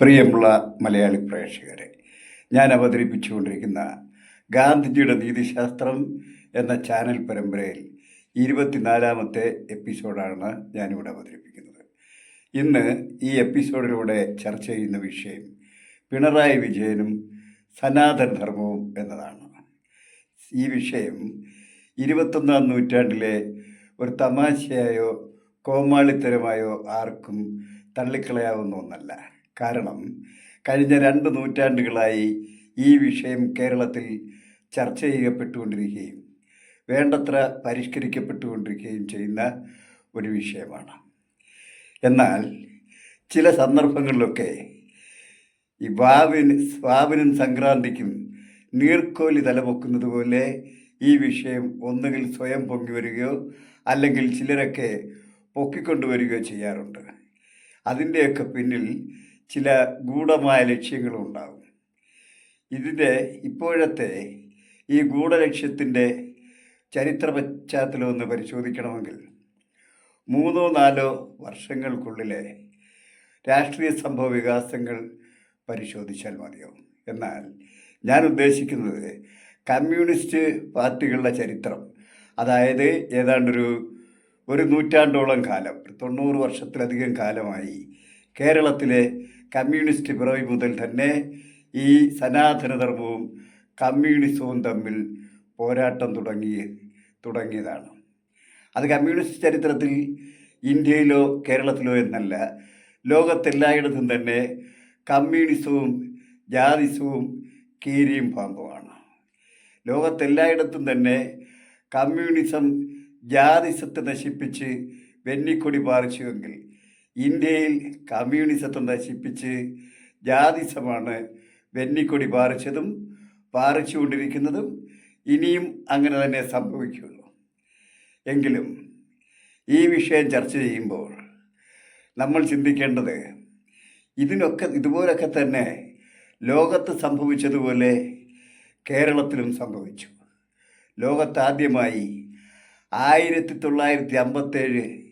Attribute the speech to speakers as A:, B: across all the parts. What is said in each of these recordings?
A: പ്രിയമുള്ള മലയാളി പ്രേക്ഷകരെ ഞാൻ അവതരിപ്പിച്ചുകൊണ്ടിരിക്കുന്ന ഗാന്ധിജിയുടെ നീതിശാസ്ത്രം എന്ന ചാനൽ പരമ്പരയിൽ ഇരുപത്തിനാലാമത്തെ എപ്പിസോഡാണ് ഞാനിവിടെ അവതരിപ്പിക്കുന്നത്. ഇന്ന് ഈ എപ്പിസോഡിലൂടെ ചർച്ച ചെയ്യുന്ന വിഷയം പിണറായി വിജയനും സനാതനധർമ്മവും എന്നതാണ്. ഈ വിഷയം ഇരുപത്തൊന്നാം നൂറ്റാണ്ടിലെ ഒരു തമാശയായോ കോമാളിത്തരമായോ ആർക്കും തള്ളിക്കളയാവുന്ന ഒന്നല്ല. കാരണം കഴിഞ്ഞ രണ്ട് നൂറ്റാണ്ടുകളായി ഈ വിഷയം കേരളത്തിൽ ചർച്ച ചെയ്യപ്പെട്ടുകൊണ്ടിരിക്കുകയും വേണ്ടത്ര പരിഷ്കരിക്കപ്പെട്ടുകൊണ്ടിരിക്കുകയും ചെയ്യുന്ന ഒരു വിഷയമാണ്. എന്നാൽ ചില സന്ദർഭങ്ങളിലൊക്കെ ഈ വാവിന് സ്വാവിനും സംക്രാന്തിക്കും നീർക്കോലി തലപൊക്കുന്നത് പോലെ ഈ വിഷയം ഒന്നുകിൽ സ്വയം പൊങ്ങി വരികയോ അല്ലെങ്കിൽ ചിലരൊക്കെ പൊക്കിക്കൊണ്ടുവരികയോ ചെയ്യാറുണ്ട്. അതിന്റെയൊക്കെ പിന്നിൽ ചില ഗൂഢമായ ലക്ഷ്യങ്ങളും ഉണ്ടാകും ഇതിന്റെ ഇപ്പോഴത്തെ ഈ ഗൂഢലക്ഷ്യത്തിന്റെ ചരിത്ര പശ്ചാത്തലം ഒന്ന് പരിശോധിക്കണമെങ്കിൽ മൂന്നോ നാലോ വർഷങ്ങൾക്കുള്ളിലെ രാഷ്ട്രീയ സംഭവ വികാസങ്ങൾ പരിശോധിച്ചാൽ മതിയാവും. എന്നാൽ ഞാൻ ഉദ്ദേശിക്കുന്നത് കമ്മ്യൂണിസ്റ്റ് പാർട്ടികളുടെ ചരിത്രം. അതായത് ഏതാണ്ടൊരു ഒരു നൂറ്റാണ്ടോളം കാലം തൊണ്ണൂറ് വർഷത്തിലധികം കാലമായി കേരളത്തിലെ കമ്മ്യൂണിസ്റ്റ് പിറവി മുതൽ തന്നെ ഈ സനാതനധർമ്മവും കമ്മ്യൂണിസവും തമ്മിൽ പോരാട്ടം തുടങ്ങി തുടങ്ങിയതാണ്. അത് കമ്മ്യൂണിസ്റ്റ് ചരിത്രത്തിൽ ഇന്ത്യയിലോ കേരളത്തിലോ എന്നല്ല ലോകത്തെല്ലായിടത്തും തന്നെ കമ്മ്യൂണിസവും ജാതിസവും കീരിയും പാമ്പുമാണ്. ലോകത്തെല്ലായിടത്തും തന്നെ കമ്മ്യൂണിസം ജാതിസത്തെ നശിപ്പിച്ച് വെന്നിക്കൊടി പാറിച്ചുവെങ്കിൽ ഇന്ത്യയിൽ കമ്മ്യൂണിസത്തെ നശിപ്പിച്ച് ജാതിസമാണ് വെന്നിക്കൊടി പാറിച്ചതും പാറിച്ചുകൊണ്ടിരിക്കുന്നതും ഇനിയും അങ്ങനെ തന്നെ സംഭവിക്കുള്ളൂ എങ്കിലും ഈ വിഷയം ചർച്ച ചെയ്യുമ്പോൾ നമ്മൾ ചിന്തിക്കേണ്ടത് ഇതിനൊക്കെ ഇതുപോലൊക്കെ തന്നെ ലോകത്ത് സംഭവിച്ചതുപോലെ കേരളത്തിലും സംഭവിച്ചു. ലോകത്താദ്യമായി ആയിരത്തി തൊള്ളായിരത്തി അമ്പത്തേഴ്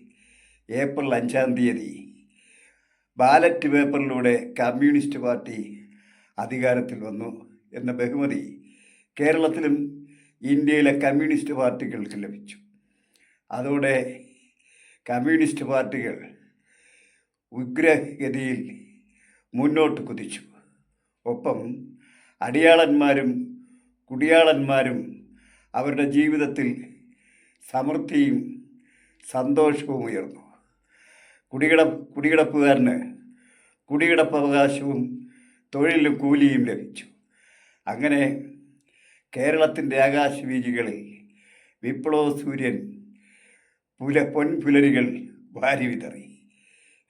A: ഏപ്രിൽ അഞ്ചാം തീയതി ബാലറ്റ് പേപ്പറിലൂടെ കമ്മ്യൂണിസ്റ്റ് പാർട്ടി അധികാരത്തിൽ വന്നു എന്ന ബഹുമതി കേരളത്തിലും ഇന്ത്യയിലെ കമ്മ്യൂണിസ്റ്റ് പാർട്ടികൾക്ക് ലഭിച്ചു. അതോടെ കമ്മ്യൂണിസ്റ്റ് പാർട്ടികൾ ഉഗ്രഗതിയിൽ മുന്നോട്ട് കുതിച്ചു. ഒപ്പം അടിയാളന്മാരും കുടിയാളന്മാരും അവരുടെ ജീവിതത്തിൽ സമൃദ്ധിയും സന്തോഷവും ഉയർന്നു. കുടികിട കുടികിടപ്പുകാരന് കുടികിടപ്പ് അവകാശവും തൊഴിലും കൂലിയും ലഭിച്ചു. അങ്ങനെ കേരളത്തിന്റെ ആകാശവീജികളിൽ വിപ്ലവ സൂര്യൻ പുല പൊൻപുലരികൾ വാരി വിതറി.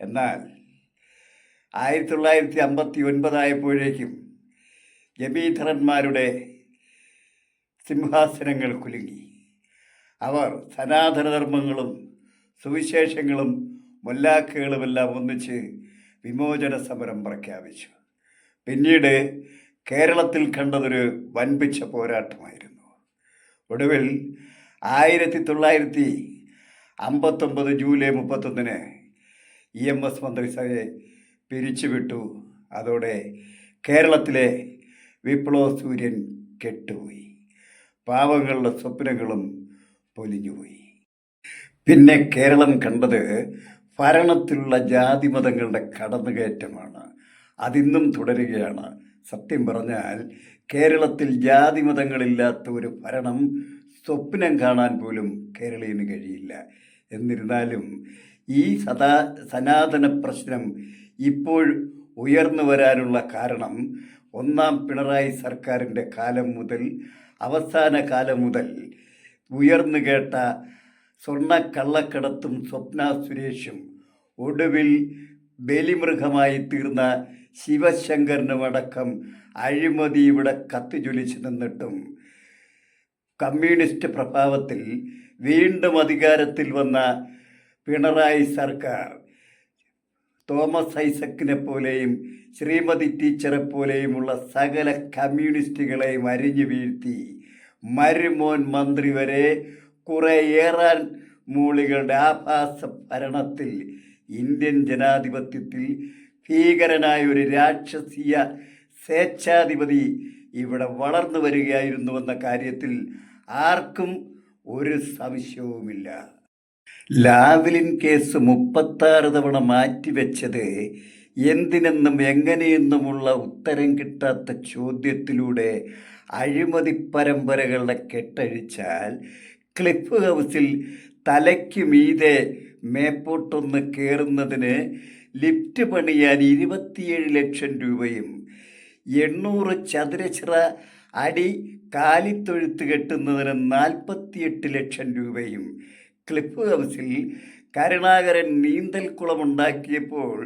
A: എന്നാൽ ആയിരത്തി തൊള്ളായിരത്തി അമ്പത്തി ഒൻപതായപ്പോഴേക്കും ജമീധരന്മാരുടെ സിംഹാസനങ്ങൾ കുലുങ്ങി. അവർ സനാതനധർമ്മങ്ങളും സുവിശേഷങ്ങളും മുല്ലാക്കുകളുമെല്ലാം ഒന്നിച്ച് വിമോചന സമരം പ്രഖ്യാപിച്ചു. പിന്നീട് കേരളത്തിൽ കണ്ടതൊരു വൻപിച്ച പോരാട്ടമായിരുന്നു. ഒടുവിൽ ആയിരത്തി തൊള്ളായിരത്തി അമ്പത്തൊമ്പത് ജൂലൈ മുപ്പത്തൊന്നിന് ഇ എം എസ് മന്ത്രിസഭയെ പിരിച്ചുവിട്ടു. അതോടെ കേരളത്തിലെ വിപ്ലവ സൂര്യൻ കെട്ടുപോയി. പാവങ്ങളുടെ സ്വപ്നങ്ങളും പൊലിഞ്ഞുപോയി. പിന്നെ കേരളം കണ്ടത് ഭരണത്തിലുള്ള ജാതി മതങ്ങളുടെ കടന്നുകയറ്റമാണ്. അതിന്നും തുടരുകയാണ്. സത്യം പറഞ്ഞാൽ കേരളത്തിൽ ജാതി മതങ്ങളില്ലാത്ത ഒരു ഭരണം സ്വപ്നം കാണാൻ പോലും കേരളീയന് കഴിയില്ല. എന്നിരുന്നാലും ഈ സദാ സനാതന പ്രശ്നം ഇപ്പോൾ ഉയർന്നു വരാനുള്ള കാരണം ഒന്നാം പിണറായി സർക്കാരിന്റെ കാലം മുതൽ അവസാന കാലം മുതൽ ഉയർന്നു കേട്ട സ്വർണ കള്ളക്കടത്തും സ്വപ്ന സുരേഷും ഒടുവിൽ ബലിമൃഗമായി തീർന്ന ശിവശങ്കരനുമടക്കം അഴിമതി ഇവിടെ കത്തിജ്വലിച്ചു നിന്നിട്ടും കമ്മ്യൂണിസ്റ്റ് പ്രഭാവത്തിൽ വീണ്ടും അധികാരത്തിൽ വന്ന പിണറായി സർക്കാർ തോമസ് ഐസക്കിനെ പോലെയും ശ്രീമതി ടീച്ചറെ പോലെയുമുള്ള സകല കമ്മ്യൂണിസ്റ്റുകളെയും അരിഞ്ഞു വീഴ്ത്തി മരുമോൻ മന്ത്രി വരെ കുറേ മൂളികളുടെ ആഭാസ ഭരണത്തിൽ ഇന്ത്യൻ ജനാധിപത്യത്തിൽ ഭീകരനായ ഒരു രാക്ഷസീയ സ്വേച്ഛാധിപതി ഇവിടെ വളർന്നു വരികയായിരുന്നുവെന്ന കാര്യത്തിൽ ആർക്കും ഒരു സംശയവുമില്ല. ലാവ്ലിൻ കേസ് മുപ്പത്താറ് തവണ മാറ്റിവെച്ചത് എന്തിനെന്നും എങ്ങനെയെന്നുമുള്ള ഉത്തരം കിട്ടാത്ത ചോദ്യത്തിലൂടെ അഴിമതി പരമ്പരകളുടെ കെട്ടഴിച്ചാൽ ക്ലിഫ് ഹൗസിൽ തലയ്ക്ക് മീതെ മേപ്പോട്ടൊന്ന് കയറുന്നതിന് ലിഫ്റ്റ് പണിയാൻ ഇരുപത്തിയേഴ് ലക്ഷം രൂപയും എണ്ണൂറ് ചതുരശ്ര അടി കാലിത്തൊഴുത്ത് കെട്ടുന്നതിന് നാൽപ്പത്തിയെട്ട് ലക്ഷം രൂപയും ക്ലിഫ് ഹൗസിൽ കരുണാകരൻ നീന്തൽക്കുളമുണ്ടാക്കിയപ്പോൾ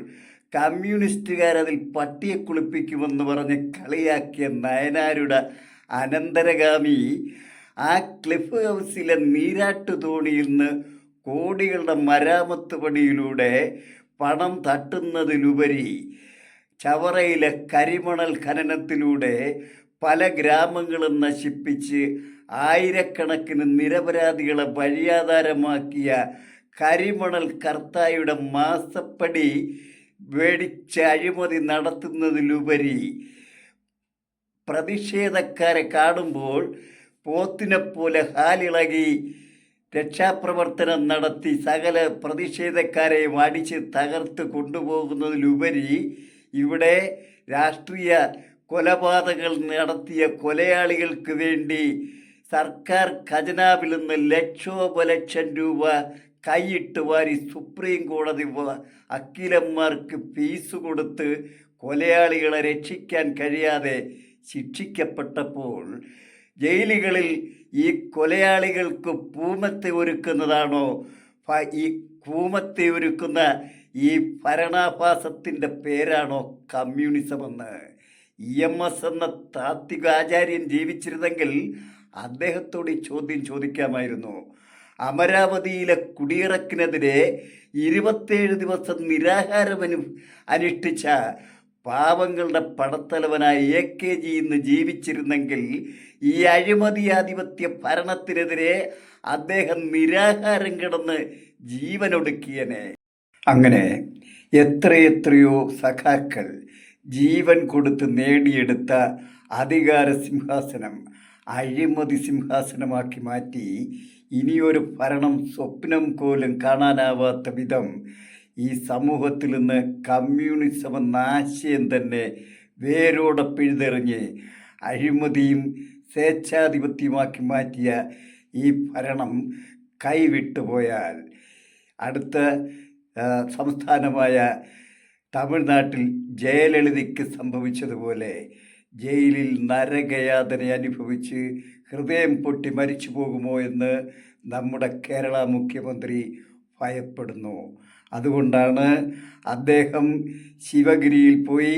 A: കമ്മ്യൂണിസ്റ്റുകാരതിൽ പട്ടിയെ കുളിപ്പിക്കുമെന്ന് പറഞ്ഞ് കളിയാക്കിയ നയനാരുടെ അനന്തരഗാമി ആ ക്ലിഫ് ഹൗസിലെ നീരാട്ടു തോണിയിൽ നിന്ന് കോടികളുടെ മരാമത്ത് പണിയിലൂടെ പണം തട്ടുന്നതിലുപരി ചവറയിലെ കരിമണൽ ഖനനത്തിലൂടെ പല ഗ്രാമങ്ങളും നശിപ്പിച്ച് ആയിരക്കണക്കിന് നിരപരാധികളെ വഴിയാധാരമാക്കിയ കരിമണൽ കർത്തായുടെ മാസപ്പടി മേടിച്ച് അഴിമതി നടത്തുന്നതിലുപരി പ്രതിഷേധക്കാരെ കാണുമ്പോൾ പോത്തിനെപ്പോലെ ഹാലിളകി രക്ഷാപ്രവർത്തനം നടത്തി സകല പ്രതിഷേധക്കാരെയും അടിച്ച് തകർത്ത് കൊണ്ടുപോകുന്നതിലുപരി ഇവിടെ രാഷ്ട്രീയ കൊലപാതകങ്ങൾ നടത്തിയ കൊലയാളികൾക്ക് വേണ്ടി സർക്കാർ ഖജനാവിൽ നിന്ന് ലക്ഷോപലക്ഷം രൂപ കൈയിട്ട് വാരി സുപ്രീം കോടതി അക്കിലന്മാർക്ക് ഫീസ് കൊടുത്ത് കൊലയാളികളെ രക്ഷിക്കാൻ കഴിയാതെ ശിക്ഷിക്കപ്പെട്ടപ്പോൾ ജയിലുകളിൽ ഈ കൊലയാളികൾക്ക് പൂമത്തെ ഒരുക്കുന്നതാണോ? ഈ കൂമത്തെ ഒരുക്കുന്ന ഈ ഭരണാഭാസത്തിന്റെ പേരാണോ കമ്മ്യൂണിസമെന്ന്? ഇ എം എസ് എന്ന താത്വിക ആചാര്യൻ ജീവിച്ചിരുന്നെങ്കിൽ അദ്ദേഹത്തോട് ഈ ചോദ്യം ചോദിക്കാമായിരുന്നു. അമരാവതിയിലെ കുടിയിറക്കിനെതിരെ ഇരുപത്തേഴ് ദിവസം നിരാഹാരം അനു അനുഷ്ഠിച്ച പാവങ്ങളുടെ പടത്തലവനായ എ കെ ജി ഇന്ന് ജീവിച്ചിരുന്നെങ്കിൽ ഈ അഴിമതിയാധിപത്യ ഭരണത്തിനെതിരെ അദ്ദേഹം നിരാഹാരം കിടന്ന് ജീവനൊടുക്കിയനെ. അങ്ങനെ എത്രയെത്രയോ സഖാക്കൾ ജീവൻ കൊടുത്ത് നേടിയെടുത്ത അധികാര സിംഹാസനം അഴിമതി സിംഹാസനമാക്കി മാറ്റി ഇനിയൊരു ഭരണം സ്വപ്നം പോലും കാണാനാവാത്ത വിധം ഈ സമൂഹത്തിൽ നിന്ന് കമ്മ്യൂണിസം എന്ന ആശയം തന്നെ വേരോടെ പിഴുതെറിഞ്ഞ് അഴിമതിയും സ്വേച്ഛാധിപത്യമാക്കി മാറ്റിയ ഈ ഭരണം കൈവിട്ടുപോയാൽ അടുത്ത സംസ്ഥാനമായ തമിഴ്നാട്ടിൽ ജയലളിതയ്ക്ക് സംഭവിച്ചതുപോലെ ജയിലിൽ നരകയാതന അനുഭവിച്ച് ഹൃദയം പൊട്ടി മരിച്ചു പോകുമോ എന്ന് നമ്മുടെ കേരള മുഖ്യമന്ത്രി ഭയപ്പെടുന്നു. അതുകൊണ്ടാണ് അദ്ദേഹം ശിവഗിരിയിൽ പോയി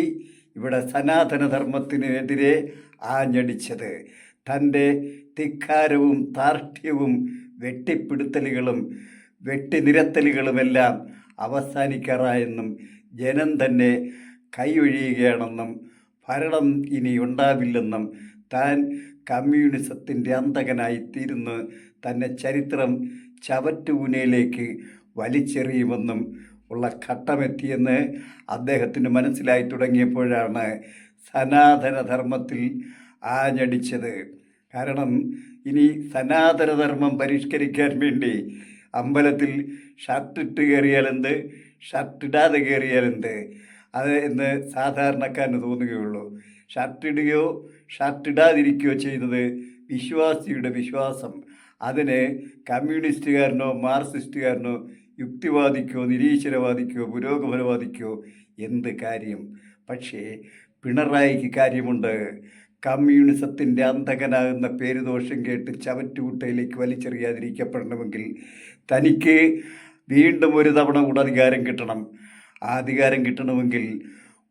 A: ഇവിടെ സനാതനധർമ്മത്തിനെതിരെ ആഞ്ഞടിച്ചത്. തന്റെ ധിക്കാരവും താർഷ്ട്യവും വെട്ടിപ്പിടുത്തലുകളും വെട്ടിനിരത്തലുകളുമെല്ലാം അവസാനിക്കാറായെന്നും ജനം തന്നെ കൈയൊഴിയുകയാണെന്നും ഭരണം ഇനി ഉണ്ടാവില്ലെന്നും താൻ കമ്മ്യൂണിസത്തിന്റെ അന്തകനായിത്തീരുന്ന് തന്നെ ചരിത്രം ചവറ്റുകൂനയിലേക്ക് വലിച്ചെറിയുമെന്നും ഉള്ള ഘട്ടമെത്തിയെന്ന് അദ്ദേഹത്തിന് മനസ്സിലായി തുടങ്ങിയപ്പോഴാണ് സനാതനധർമ്മത്തിൽ ആഞ്ഞടിച്ചത്. കാരണം ഇനി സനാതനധർമ്മം പരിഷ്കരിക്കാൻ വേണ്ടി അമ്പലത്തിൽ ഷർട്ടിട്ട് കയറിയാലെന്ത്? ഷർട്ടിടാതെ കയറിയാലെന്ത്? അത് എന്ന് സാധാരണക്കാരന് തോന്നുകയുള്ളൂ. ഷർട്ടിടുകയോ ഷർട്ടിടാതിരിക്കുകയോ ചെയ്യുന്നത് വിശ്വാസിയുടെ വിശ്വാസം. അതിനെ കമ്മ്യൂണിസ്റ്റുകാരനോ മാർക്സിസ്റ്റുകാരനോ യുക്തിവാദിക്കോ നിരീശ്വരവാദിക്കോ പുരോഗമനവാദിക്കോ എന്ത് കാര്യം? പക്ഷേ പിണറായിക്ക് കാര്യമുണ്ട്. കമ്മ്യൂണിസത്തിന്റെ അന്തകനാകുന്ന പേരുദോഷം കേട്ട് ചവറ്റുകുട്ടയിലേക്ക് വലിച്ചെറിയാതിരിക്കപ്പെടണമെങ്കിൽ തനിക്ക് വീണ്ടും ഒരു തവണ കൂടെ അധികാരം കിട്ടണം. ആ അധികാരം കിട്ടണമെങ്കിൽ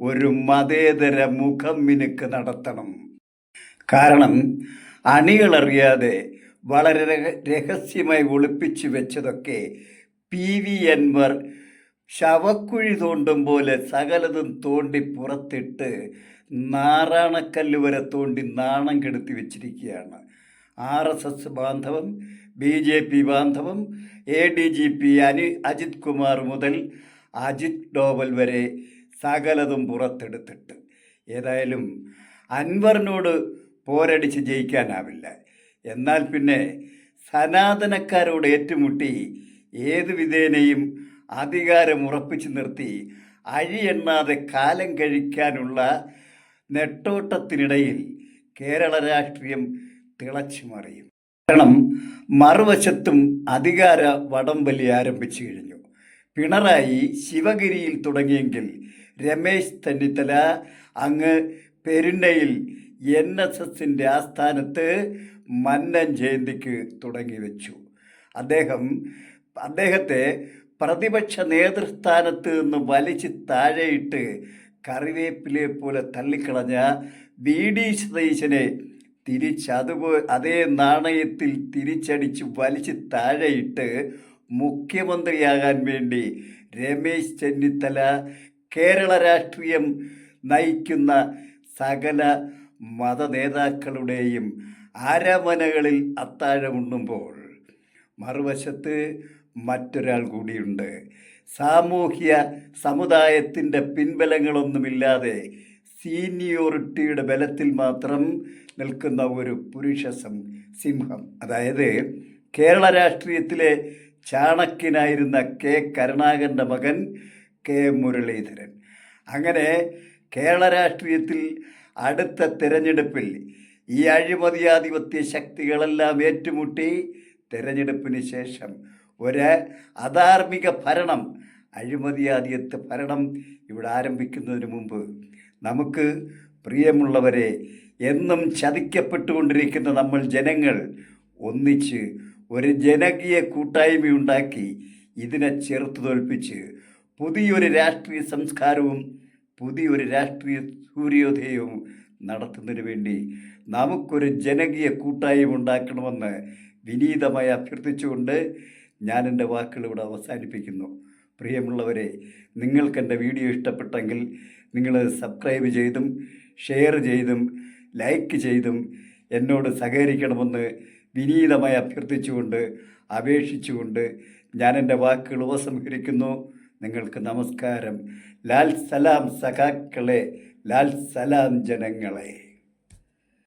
A: ഒരു മതേതര മുഖം മിനുക്ക് നടത്തണം. കാരണം അണികളറിയാതെ വളരെ രഹസ്യമായി ഒളിപ്പിച്ചു വെച്ചതൊക്കെ പി വി എൻവർ ശവക്കുഴി തോണ്ടും പോലെ സകലതും തോണ്ടി പുറത്തിട്ട് നാരായണക്കല്ല് വരെ തോണ്ടി നാണം കെടുത്തി വെച്ചിരിക്കുകയാണ്. ആർ എസ് എസ് ബാന്ധവം ബി ജെ പി ബാന്ധവം എ ഡി ജി പി അനി അജിത് കുമാർ മുതൽ അജിത് ഡോവൽ വരെ സകലതും പുറത്തെടുത്തിട്ട്. ഏതായാലും അൻവറിനോട് പോരടിച്ച് ജയിക്കാനാവില്ല. എന്നാൽ പിന്നെ സനാതനക്കാരോട് ഏറ്റുമുട്ടി ഏത് വിധേനയും അധികാരം ഉറപ്പിച്ചു നിർത്തി അഴിയെണ്ണാതെ കാലം കഴിക്കാനുള്ള നെട്ടോട്ടത്തിനിടയിൽ കേരള രാഷ്ട്രീയം തിളച്ചു മറിയും. കാരണം മറുവശത്തും അധികാര വടംവലി ആരംഭിച്ചു കഴിഞ്ഞു. പിണറായി ശിവഗിരിയിൽ തുടങ്ങിയെങ്കിൽ രമേശ് ചെന്നിത്തല അങ്ങ് പെരുന്നയിൽ എൻ എസ് എസിന്റെ ആസ്ഥാനത്ത് മന്നൻ ജയന്തിക്ക് തുടങ്ങി വെച്ചു അദ്ദേഹം അദ്ദേഹത്തെ പ്രതിപക്ഷ നേതൃസ്ഥാനത്ത് നിന്ന് വലിച്ച് താഴെയിട്ട് കറിവേപ്പിലെ പോലെ തള്ളിക്കളഞ്ഞ വി ഡി സതീശനെ തിരിച്ചതുപോ അതേ നാണയത്തിൽ തിരിച്ചടിച്ച് വലിച്ച് താഴെയിട്ട് മുഖ്യമന്ത്രിയാകാൻ വേണ്ടി രമേശ് ചെന്നിത്തല കേരള രാഷ്ട്രീയം നയിക്കുന്ന സകല മത നേതാക്കളുടെയും അരമനകളിൽ അത്താഴമുണ്ണുമ്പോൾ. മറുവശത്ത് മറ്റൊരാൾ കൂടിയുണ്ട്. സാമൂഹ്യ സമുദായത്തിന്റെ പിൻബലങ്ങളൊന്നുമില്ലാതെ സീനിയോറിറ്റിയുടെ ബലത്തിൽ മാത്രം നിൽക്കുന്ന ഒരു പുരുഷ സിംഹം. അതായത് കേരള രാഷ്ട്രീയത്തിലെ ചാണക്യനായിരുന്ന കെ കരുണാകരന്റെ മകൻ കെ മുരളീധരൻ. അങ്ങനെ കേരള രാഷ്ട്രീയത്തിൽ അടുത്ത തിരഞ്ഞെടുപ്പിൽ ഈ അഴിമതിയാധിപത്യ ശക്തികളെല്ലാം ഏറ്റുമുട്ടി തിരഞ്ഞെടുപ്പിന് ശേഷം ഒരു അധാർമിക ഭരണം അഴിമതിയാധിപത്യ ഭരണം ഇവിടെ ആരംഭിക്കുന്നതിന് മുമ്പ് നമുക്ക് പ്രിയമുള്ളവരെ എന്നും ചതിക്കപ്പെട്ടുകൊണ്ടിരിക്കുന്ന നമ്മൾ ജനങ്ങൾ ഒന്നിച്ച് ഒരു ജനകീയ കൂട്ടായ്മയുണ്ടാക്കി ഇതിനെ ചെറുത്തു തോൽപ്പിച്ച് പുതിയൊരു രാഷ്ട്രീയ സംസ്കാരവും പുതിയൊരു രാഷ്ട്രീയ സൂര്യോദയവും നടത്തുന്നതിന് വേണ്ടി നമുക്കൊരു ജനകീയ കൂട്ടായ്മ ഉണ്ടാക്കണമെന്ന് വിനീതമായി അഭ്യർത്ഥിച്ചുകൊണ്ട് ഞാൻ എന്റെ വാക്കുകൾ ഇവിടെ അവസാനിപ്പിക്കുന്നു. പ്രിയമുള്ളവരെ നിങ്ങൾക്ക് എന്റെ വീഡിയോ ഇഷ്ടപ്പെട്ടെങ്കിൽ നിങ്ങൾ സബ്സ്ക്രൈബ് ചെയ്തും ഷെയർ ചെയ്തും ലൈക്ക് ചെയ്തും എന്നോട് സഹകരിക്കണമെന്ന് വിനീതമായി അഭ്യർത്ഥിച്ചുകൊണ്ട് അപേക്ഷിച്ചുകൊണ്ട് ഞാൻ എന്റെ വാക്കുകൾ ഉപസംഹരിക്കുന്നു. നിങ്ങൾക്ക് നമസ്കാരം. ലാൽ സലാം സഖാക്കളെ ലാൽ സലാം ജനങ്ങളെ.